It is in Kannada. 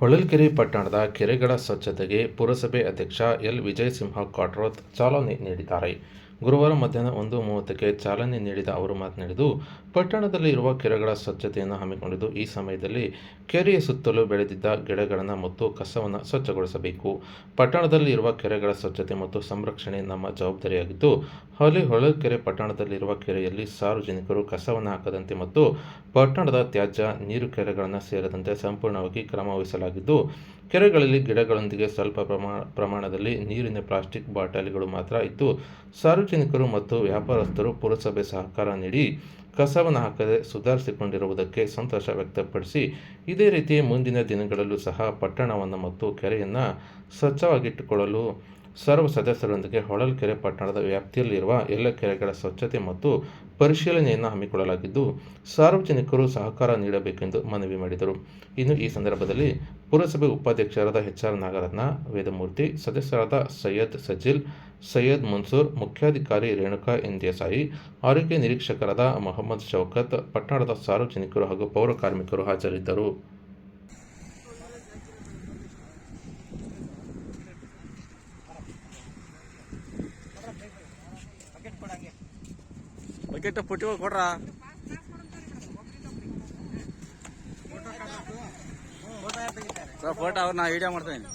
ಹೊಳಲ್ಕೆರೆ ಪಟ್ಟಣದ ಕೆರೆಗಳ ಸ್ವಚ್ಛತೆಗೆ ಪುರಸಭೆ ಅಧ್ಯಕ್ಷ ಎಲ್. ವಿಜಯಸಿಂಹ ಕಾಟ್ರೋತ್ ಚಾಲನೆ ನೀಡಿದ್ದಾರೆ. ಗುರುವಾರ ಮಧ್ಯಾಹ್ನ ಒಂದು ಮೂವತ್ತಕ್ಕೆ ಚಾಲನೆ ನೀಡಿದ ಅವರು ಮಾತನಾಡಿದ್ದು, ಪಟ್ಟಣದಲ್ಲಿ ಇರುವ ಕೆರೆಗಳ ಸ್ವಚ್ಛತೆಯನ್ನು ಹಮ್ಮಿಕೊಂಡಿದ್ದು, ಈ ಸಮಯದಲ್ಲಿ ಕೆರೆಯ ಸುತ್ತಲೂ ಬೆಳೆದಿದ್ದ ಗಿಡಗಳನ್ನು ಮತ್ತು ಕಸವನ್ನು ಸ್ವಚ್ಛಗೊಳಿಸಬೇಕು. ಪಟ್ಟಣದಲ್ಲಿ ಇರುವ ಕೆರೆಗಳ ಸ್ವಚ್ಛತೆ ಮತ್ತು ಸಂರಕ್ಷಣೆ ನಮ್ಮ ಜವಾಬ್ದಾರಿಯಾಗಿದ್ದು ಹೊಲೆ ಹೊಳಲ್ಕೆರೆ ಪಟ್ಟಣದಲ್ಲಿರುವ ಕೆರೆಯಲ್ಲಿ ಸಾರ್ವಜನಿಕರು ಕಸವನ್ನು ಹಾಕದಂತೆ ಮತ್ತು ಪಟ್ಟಣದ ತ್ಯಾಜ್ಯ, ನೀರು ಕೆರೆಗಳನ್ನು ಸೇರದಂತೆ ಸಂಪೂರ್ಣವಾಗಿ ಕ್ರಮ ವಹಿಸಲಾಗಿದ್ದು ಕೆರೆಗಳಲ್ಲಿ ಗಿಡಗಳೊಂದಿಗೆ ಸ್ವಲ್ಪ ಪ್ರಮಾ, ಪ್ರಮಾಣದಲ್ಲಿ ನೀರಿನ ಪ್ಲಾಸ್ಟಿಕ್ ಬಾಟಲಿಗಳು ಮಾತ್ರ ಇದ್ದು, ಸಾರ್ವಜನಿಕರು ಮತ್ತು ವ್ಯಾಪಾರಸ್ಥರು ಪುರಸಭೆ ಸಹಕಾರ ನೀಡಿ ಕಸವನ್ನು ಹಾಕದೆ ಸುಧಾರಿಸಿಕೊಂಡಿರುವುದಕ್ಕೆ ಸಂತೋಷ ವ್ಯಕ್ತಪಡಿಸಿ, ಇದೇ ರೀತಿ ಮುಂದಿನ ದಿನಗಳಲ್ಲೂ ಸಹ ಪಟ್ಟಣವನ್ನು ಮತ್ತು ಕೆರೆಯನ್ನು ಸ್ವಚ್ಛವಾಗಿಟ್ಟುಕೊಳ್ಳಲು ಸರ್ವ ಸದಸ್ಯರೊಂದಿಗೆ ಹೊಳಲ್ಕೆರೆ ಪಟ್ಟಣದ ವ್ಯಾಪ್ತಿಯಲ್ಲಿರುವ ಎಲ್ಲ ಕೆರೆಗಳ ಸ್ವಚ್ಛತೆ ಮತ್ತು ಪರಿಶೀಲನೆಯನ್ನು ಹಮ್ಮಿಕೊಳ್ಳಲಾಗಿದ್ದು, ಸಾರ್ವಜನಿಕರು ಸಹಕಾರ ನೀಡಬೇಕೆಂದು ಮನವಿ ಮಾಡಿದರು. ಇನ್ನು ಈ ಸಂದರ್ಭದಲ್ಲಿ ಪುರಸಭೆ ಉಪಾಧ್ಯಕ್ಷರಾದ ಎಚ್ ಆರ್ ನಾಗರತ್ನ, ವೇದಮೂರ್ತಿ, ಸದಸ್ಯರಾದ ಸೈಯದ್ ಸಜಿಲ್, ಸೈಯದ್ ಮನ್ಸೂರ್, ಮುಖ್ಯಾಧಿಕಾರಿ ರೇಣುಕಾ ಎನ್ ದೇಸಾಯಿ ಆರೋಗ್ಯ ನಿರೀಕ್ಷಕರಾದ ಮೊಹಮ್ಮದ್ ಶೌಕತ್, ಪಟ್ಟಣದ ಸಾರ್ವಜನಿಕರು ಹಾಗೂ ಪೌರ ಕಾರ್ಮಿಕರು ಹಾಜರಿದ್ದರು. ಕೊಡ್ರ ಫೋಟೋ ಅವ್ರು ನಾ ವಿಡಿಯೋ ಮಾಡ್ತೇನೆ